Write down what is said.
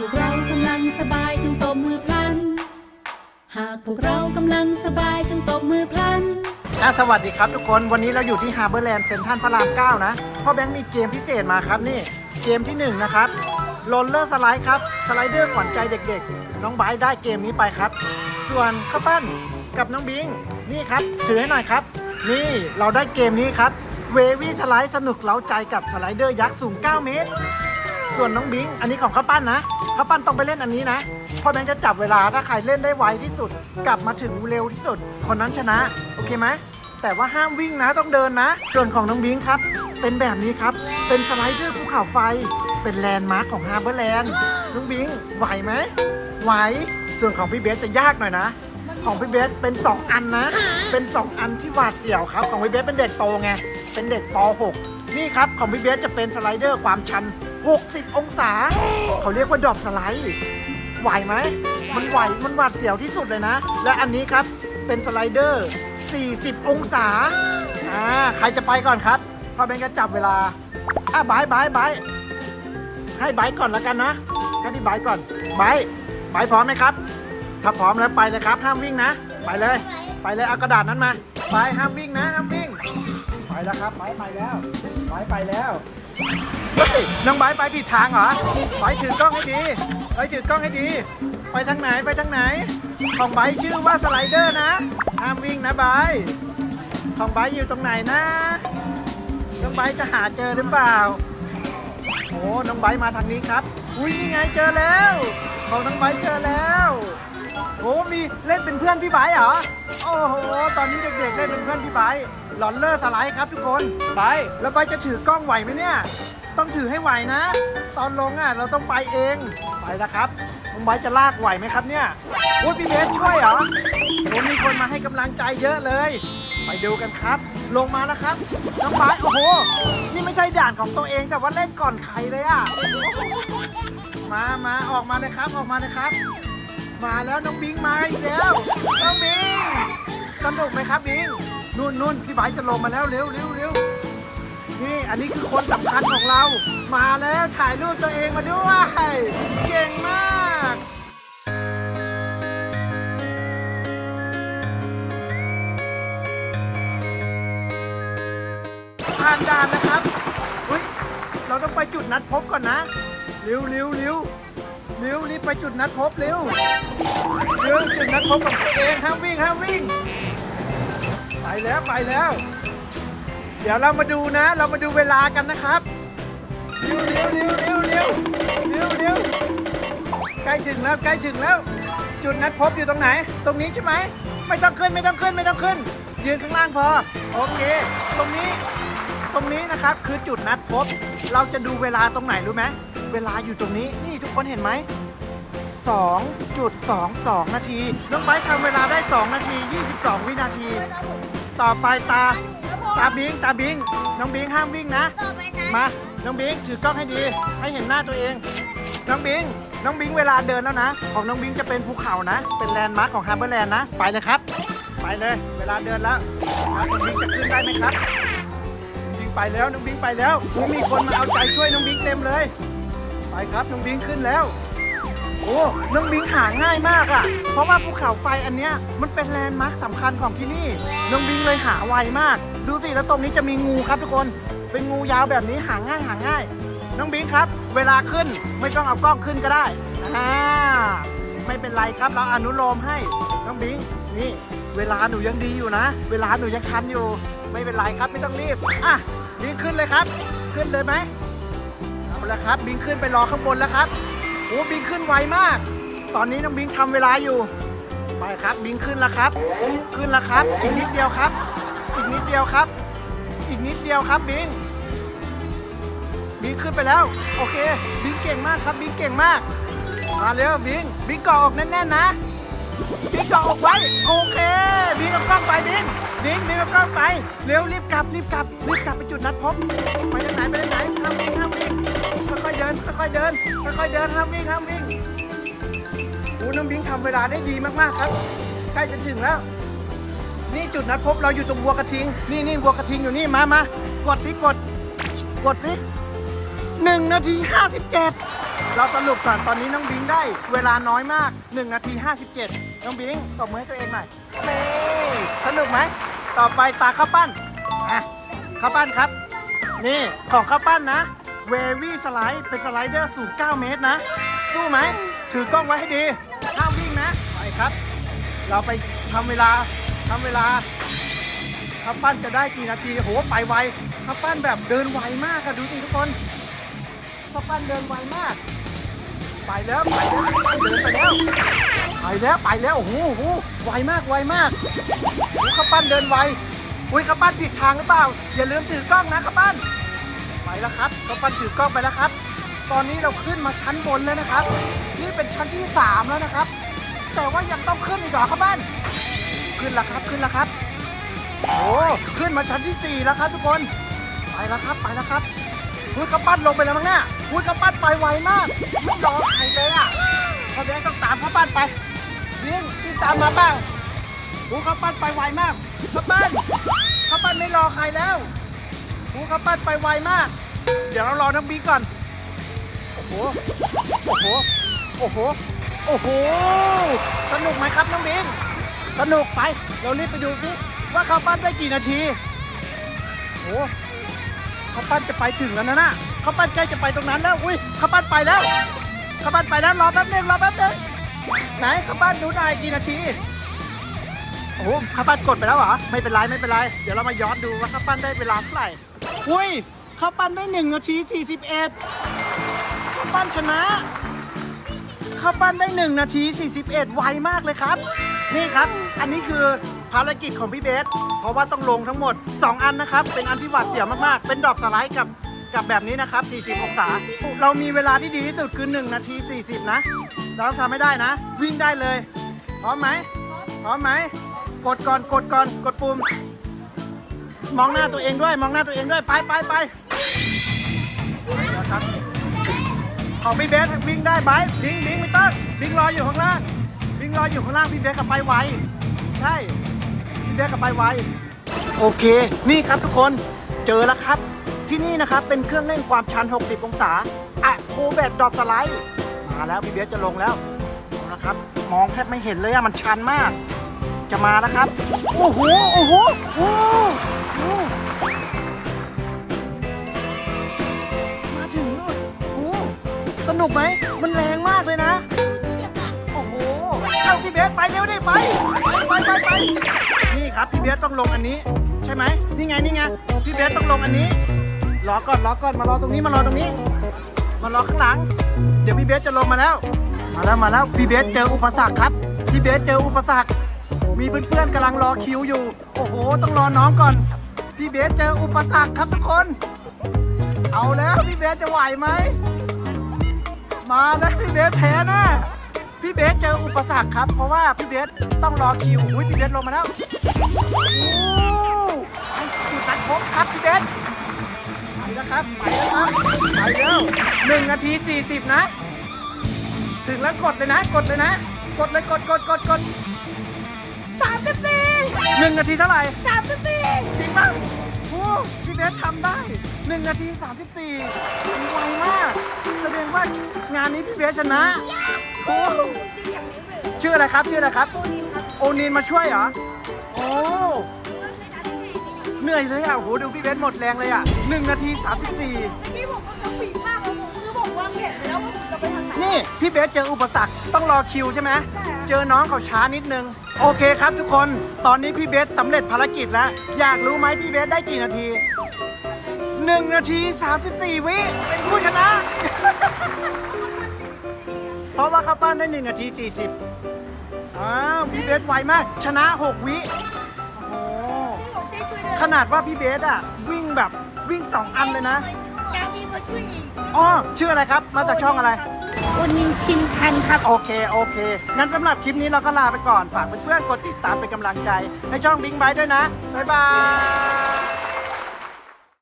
พวกเรากำลังสบายจงตบมือพลัน หากพวกเรากำลังสบายจงตบมือพลัน อะสวัสดีครับทุกคนวันนี้เราอยู่ที่ฮาร์เบอร์แลนด์เซ็นทรัลพระราม 9 นะพ่อแบงค์มีเกมพิเศษมาครับนี่ เกมที่ 1 นะครับโรลเลอร์สไลด์ครับสไลเดอร์ขวัญใจเด็กๆ น้องไบร์ทได้เกมนี้ไปครับ ส่วนข้าวปั้นกับน้องบิง นี่ครับถือให้หน่อยครับ นี่เราได้เกมนี้ครับเววี่สไลด์สนุกเล้าใจกับสไลเดอร์ยักษ์สูง 9 เมตร ส่วนน้องบิงอันนี้ของข้าวปั้นนะข้าวปั้นต้องไปเล่นอันนี้นะพ่อแบงค์จะจับเวลาถ้าใครเล่นได้ไวที่สุด กลับมาถึงเร็วที่สุด คนนั้นชนะ โอเคไหมแต่ว่าห้ามวิ่งนะต้องเดินนะ ส่วนของน้องบิงครับ เป็นแบบนี้ครับ เป็นสไลเดอร์ภูเขาไฟ เป็นแลนด์มาร์คของฮาร์เบอร์แลนด์น้องบิงไหวไหมไหวส่วนของพี่เบสจะยากหน่อยนะ ของพี่เบสเป็น 2 อันนะ เป็น 2 อันที่หวาดเสียวครับ ของพี่เบสเป็นเด็กโตไง เป็นเด็กป .6 นี่ครับของพี่เบสจะเป็นสไลเดอร์ความชัน 60 องศา เขาเรียกว่าดรอปสไลด์ไหวไหม มันไหว มันหวาดเสียวที่สุดเลยนะ และอันนี้ครับเป็นสไลเดอร์ 40 องศา อ่า ใครจะไปก่อนครับพ่อเบนก็จับเวลา อะบายบายบายให้บายก่อนแล้วกันนะ ให้พี่บายก่อนบายบายพร้อมไหมครับ ถ้าพร้อมแล้วไปเลยครับ ห้ามวิ่งนะ ไปเลย ไปเลย เอากระดาษนั้นมาไปห้ามวิ่งนะ ห้ามวิ่ง ไปแล้วครับ ไปไปแล้ว ไปไปแล้ว น้องไบร์ทไปผิดทางเหรอไบร์ทถือกล้องให้ดีไบร์ทถือกล้องให้ดี ไปทางไหนไปทางไหน ของไบร์ทชื่อว่าสไลเดอร์นะห้ามวิ่งนะไบร์ทของไบร์ทอยู่ตรงไหนนะน้องไบร์ทจะหาเจอหรือเปล่าโอ้น้องไบร์ทมาทางนี้ครับอุ้ยนี่ไงเจอแล้ว ของน้องไบร์ทเจอแล้วโอ้มีเล่นเป็นเพื่อนพี่ไบร์ทเหรอโอ้โหตอนนี้เด็กๆเล่นเป็นเพื่อนพี่ไบร์ทหลอนเลอร์สไลด์ครับทุกคนไบร์ทแล้วไบร์ทจะถือกล้องไหวไหมเนี่ย ต้องถือให้ไหวนะ ตอนลงอะเราต้องไปเองไปแล้วครับน้องไบร์ทจะลากไหวไหมครับเนี่ยโอ้ยพี่เบสช่วยเหรอโอ้มีคนมาให้กำลังใจเยอะเลย ไปดูกันครับ ลงมาแล้วครับน้องไบร์ทโอ้โห นี่ไม่ใช่ด่านของตัวเองแต่ว่าเล่นก่อนใครเลยอะมามาออกมาเลยครับออกมาเลยครับ มาแล้วน้องบิงมาอีกแล้วน้องบิงสนุกไหมครับบิงนุ่นนุ่นพี่ไบร์ทจะลงมาแล้วเร็วเร็วเร็ว อันนี้คือคนสำคัญของเรา มาแล้วถ่ายรูปตัวเองมาด้วย เก่งมากผ่านด่านนะครับอุ้ยเราต้องไปจุดนัดพบก่อนนะเร็วเร็วเร็วเร็วรีบไปจุดนัดพบเร็วเร็วจุดนัดพบกับตัวเองห้ามวิ่งห้ามวิ่ง ไปแล้วไปแล้ว เดี๋ยวเรามาดูนะ เรามาดูเวลากันนะครับเร็วเร็วเร็วเร็วเร็วเร็วเร็วใกล้ถึงแล้วใกล้ถึงแล้ว จุดนัดพบอยู่ตรงไหน ตรงนี้ใช่ไหมไม่ต้องขึ้นไม่ต้องขึ้นไม่ต้องขึ้น ยืนข้างล่างพอ โอเค ตรงนี้ ตรงนี้นะครับคือจุดนัดพบ เราจะดูเวลาตรงไหนรู้ไหมเวลาอยู่ตรงนี้นี่ทุกคนเห็นไหม2.22 นาที น้องไบร์ททำเวลาได้ 2 นาที 22 วินาที ต่อไปตา ตาบิงตาบิงน้องบิงห้ามวิ่งนะมา น้องบิงถือกล้องให้ดี ให้เห็นหน้าตัวเอง น้องบิง น้องบิงเวลาเดินแล้วนะ ของน้องบิงจะเป็นภูเขานะ เป็นแลนด์มาร์คของฮาร์เบอร์แลนด์นะ ไปเลยครับ ไปเลย เวลาเดินแล้วครับน้องบิงจะขึ้นได้ไหมครับน้องบิงไปแล้ว น้องบิงไปแล้วอุ๊ยมีคนมาเอาใจช่วยน้องบิงเต็มเลย ไปครับ น้องบิงขึ้นแล้ว โอ้ น้องบิงหาง่ายมากอะ่ะ เพราะว่าภูเขาไฟอันเนี้ยมันเป็นแลนด์มาร์คสำคัญของที่นี่ น้องบิงเลยหาไวมาก ดูสิแล้วตรงนี้จะมีงูครับทุกคน เป็นงูยาวแบบนี้หาง่ายหาง่าย น้องบิงครับ เวลาขึ้นไม่ต้องเอากล้องขึ้นก็ได้อ่าไม่เป็นไรครับเราอนุโลมให้น้องบิงนี่เวลาหนูยังดีอยู่นะ เวลาหนูยังทันอยู่ ไม่เป็นไรครับไม่ต้องรีบอะบิงขึ้นเลยครับ ขึ้นเลยไหมเอาละครับ บิงขึ้นไปรอข้างบนแล้วครับโอ้บิงขึ้นไวมาก ตอนนี้น้องบิงทำเวลาอยู่ไปครับบิงขึ้นแล้วครับ ขึ้นแล้วครับอีกนิดเดียวครับ อีกนิดเดียวครับ อีกนิดเดียวครับบิง บิงขึ้นไปแล้ว โอเค บิงเก่งมากครับ บิงเก่งมาก มาเร็วบิง บิงเกาะอกแน่นๆนะ บิงเกาะอกไว้ โอเค บิงกับกล้องไปบิง บิงบิงกับกล้องไป เร็วรีบกลับรีบกลับรีบกลับไปจุดนัดพบ ไปทางไหนไปทางไหนห้ามวิ่งห้ามวิ่ง ค่อยๆเดินค่อยๆเดินค่อยๆเดินห้ามวิ่งห้ามวิ่งโอ้น้องบิงทำเวลาได้ดีมากๆครับ ใกล้จะถึงแล้ว นี่จุดนัดพบเราอยู่ตรงวัวกระทิง นี่นี่วัวกระทิงอยู่นี่มามากดสิกด กดสิหนึ่งนาทีห้าสิบเจ็ดเราสรุปก่อนตอนนี้น้องบิงได้ เวลาน้อยมาก1นาที57น้องบิงตบมือให้ตัวเองหน่อยนี่สนุกไหมต่อไปตาข้าวปั้นอะข้าวปั้นครับ นี่ของข้าวปั้นนะเววี่สไลด์เป็นสไลเดอร์สูง 9 เมตรนะ สู้ไหม ถือกล้องไว้ให้ดีห้ามวิ่งนะ ไปครับ เราไปทำเวลา ทำเวลาข้าวปั้นจะได้กี่นาทีโหไปไวข้าวปั้นแบบเดินไวมากอะดูสิทุกคนข้าวปั้นเดินไวมาก ไปแล้วไปแล้วเดินไปแล้ว ไปแล้วไปแล้วโอ้โหโอ้โหไวมากไวมากโอ้ข้าวปั้นเดินไวอุ้ยข้าวปั้นผิดทางหรือเปล่า อย่าลืมถือกล้องนะข้าวปั้นไปแล้วครับข้าวปั้นถือกล้องไปแล้วครับ ตอนนี้เราขึ้นมาชั้นบนแล้วนะครับ นี่เป็นชั้นที่สามแล้วนะครับ แต่ว่ายังต้องขึ้นอีกเหรอข้าวปั้น ขึ้นแล้วครับขึ้นแล้วครับ โอ้ขึ้นมาชั้นที่สี่แล้วครับทุกคนไปแล้วครับไปแล้วครับอุ้ยข้าวปั้นลงไปแล้วมั้งเนี่ยอุ้ยข้าวปั้นไปไวมากไม่รอใครเลยอะพอแดงต้องตามข้าปั้นไปเลี้ยงพี่ตามมาบ้างอุ้ยข้าวปั้นไปไวมากข้าวปั้นข้าวปั้นไม่รอใครแล้วอุ้ยข้าวปั้นไปไวมาก เดี๋ยวเรารอน้องบีก่อนโอ้โหโอ้โหโอ้โหโอ้โหสนุกไหมครับน้องบิง สนุกไป เรารีบไปดูสิว่าข้าวปั้นได้กี่นาทีโอ้ข้าวปั้นจะไปถึงแล้วนะน่ะข้าวปั้นใกล้จะไปตรงนั้นแล้ว อุ้ยข้าวปั้นไปแล้วข้าวปั้นไปแล้วรอแป๊บนึงรอแป๊บนึงไหนข้าวปั้นดูได้กี่นาทีโอ้โหข้าวปั้นกดไปแล้วเหรอ ไม่เป็นไรไม่เป็นไร เดี๋ยวเรามาย้อนดูว่าข้าวปั้นได้เวลาเท่าไหร่ อุ้ยข้าวปั้นได้หนึ่งนาทีสี่สิบเอ็ดข้าวปั้นชนะข้าวปั้นได้1นาที41ไวมากเลยครับ นี่ครับ อันนี้คือภารกิจของพี่เบส เพราะว่าต้องลงทั้งหมด 2 อันนะครับ เป็นอันที่หวาดเสียวมากๆ เป็นดอปสไลด์กับกับแบบนี้นะครับ 40 องศา เรามีเวลาที่ดีที่สุดคือ 1 นาที 40 นะ เราต้องทำไม่ได้นะ วิ่งได้เลย พร้อมไหม พร้อมไหม กดก่อน กดก่อน กดปุ่ม มองหน้าตัวเองด้วย มองหน้าตัวเองด้วย ไปไปไปนะครับของพี่เบสวิ่งได้ไหมบิงบิงไม่ต้องบิงรออยู่ข้างล่างบิงรออยู่ข้างล่างพี่เบสขับไปไว ใช่พี่เบสขับไปไวโอเค นี่ครับทุกคนเจอแล้วครับ ที่นี่นะครับเป็นเครื่องเล่นความชัน 60 องศาอะโคแบดดรอปสไลด์มาแล้วพี่เบสจะลงแล้วเอาละครับ มองแทบไม่เห็นเลยอะมันชันมาก จะมาแล้วครับ โอ้โหโอ้โหโอ้โหมาถึงนู่นโอ้สนุกไหมมันแรงมากเลยนะ เอาพี่เบสไปเร็วดิไปไปไปไปนี่ครับพี่เบสต้องลงอันนี้ ใช่ไหมนี่ไงนี่ไงพี่เบสต้องลงอันนี้รอก่อนรอก่อนมารอตรงนี้มารอตรงนี้ มารอข้างหลัง เดี๋ยวพี่เบสจะลงมาแล้ว มาแล้วมาแล้วพี่เบสเจออุปสรรคครับพี่เบสเจออุปสรรค มีเพื่อนๆกำลังรอคิวอยู่ โอ้โห ต้องรอน้องก่อนพี่เบสเจออุปสรรคครับทุกคน เอาแล้วพี่เบสจะไหวไหมมาแล้วพี่เบสแพ้แน่ พี่เบสเจออุปสรรคครับ เพราะว่าพี่เบสต้องรอคิวอุ้ยพี่เบสลงมาแล้วโอ้ไปจุดนัดพบครับพี่เบสไปแล้วครับไปแล้วครับไปแล้วหนึ่งนาทีสี่สิบนะ ถึงแล้วกดเลยนะ กดเลยนะ กดเลยกดกดกดกดสามสิบสี่หนึ่งนาทีเท่าไหร่สามสิบสี่จริงป่ะโอ้พี่เบสทำได้1นาที34ไวมาก แสดงว่างานนี้พี่เบสชนะโอ้ ชื่ออะไรครับ ชื่ออะไรครับ โอนีนมาช่วยเหรอ โอ้ เหนื่อยเลยอะโอ้โหดูพี่เบสหมดแรงเลยอะ1นาที 34นี่ผมก็จะปีกมากเลยผมคือผมวางแผนไปแล้วว่าผมจะไปทางไหน นี่ พี่เบสเจออุปสรรคต้องรอคิวใช่ไหม ใช่ค่ะ เจอน้องเขาช้านิดนึง โอเคครับทุกคน ตอนนี้พี่เบสสำเร็จภารกิจแล้ว อยากรู้ไหมพี่เบสได้กี่นาที 1 นาที 34 วิ เป็นผู้ชนะเพ ราะว่าข้าวปั้นได้1นาที 40อ้าวพี่เบสไวมาก ชนะ 6 วิโอ้โหผมจะช่วยด้วยขนาดว่าพี่เบสอะวิ่งแบบวิ่ง 2 อันเลยนะอยากมีมาช่วยอีกอ๋อชื่ออะไรครับ มาจากช่องอะไรวันนินชินทันครับ โอเค โอเค งั้นสำหรับคลิปนี้เราก็ลาไปก่อน ฝากเพื่อนๆ กดติดตามเป็นกำลังใจ ให้ช่องบิงไบด้วยนะ บ๊ายบาย